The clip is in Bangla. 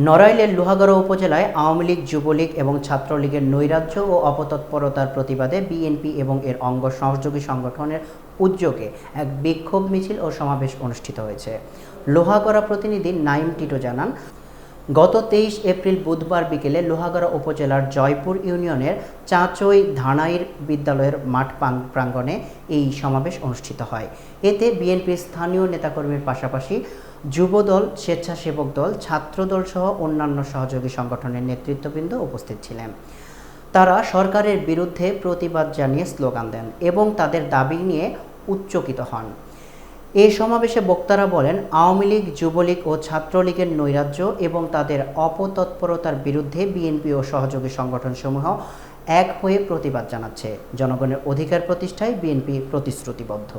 নড়াইলের লোহাগড়া উপজেলায় আওয়ামী লীগ, যুবলীগ এবং ছাত্রলীগের নৈরাজ্য ও অপতৎপরতার প্রতিবাদে বিএনপি এবং এর অঙ্গ সহযোগী সংগঠনের উদ্যোগে এক বিক্ষোভ মিছিল ও সমাবেশ অনুষ্ঠিত হয়েছে। লোহাগড়া প্রতিনিধি নাইম টিটো জানান, গত তেইশ এপ্রিল বুধবার বিকেলে লোহাগড়া উপজেলার জয়পুর ইউনিয়নের চাঁচই ধানাইর বিদ্যালয়ের মাঠ প্রাং- প্রাঙ্গণে এই সমাবেশ অনুষ্ঠিত হয়। এতে বিএনপির স্থানীয় নেতাকর্মীর পাশাপাশি যুবদল, স্বেচ্ছাসেবক দল, ছাত্রদল সহ অন্যান্য সহযোগী সংগঠনের নেতৃত্ববৃন্দ উপস্থিত ছিলেন। তারা সরকারের বিরুদ্ধে প্রতিবাদ জানিয়ে স্লোগান দেন এবং তাদের দাবি নিয়ে উচ্চকিত হন। এই সমাবেশে বক্তারা বলেন, আওয়ামী লীগ, যুবলীগ ও ছাত্রলীগের নৈরাজ্য এবং তাদের অপতৎপরতার বিরুদ্ধে বিএনপি ও সহযোগী সংগঠনসমূহ এক হয়ে প্রতিবাদ জানাচ্ছে। জনগণের অধিকার প্রতিষ্ঠায় বিএনপি প্রতিশ্রুতিবদ্ধ।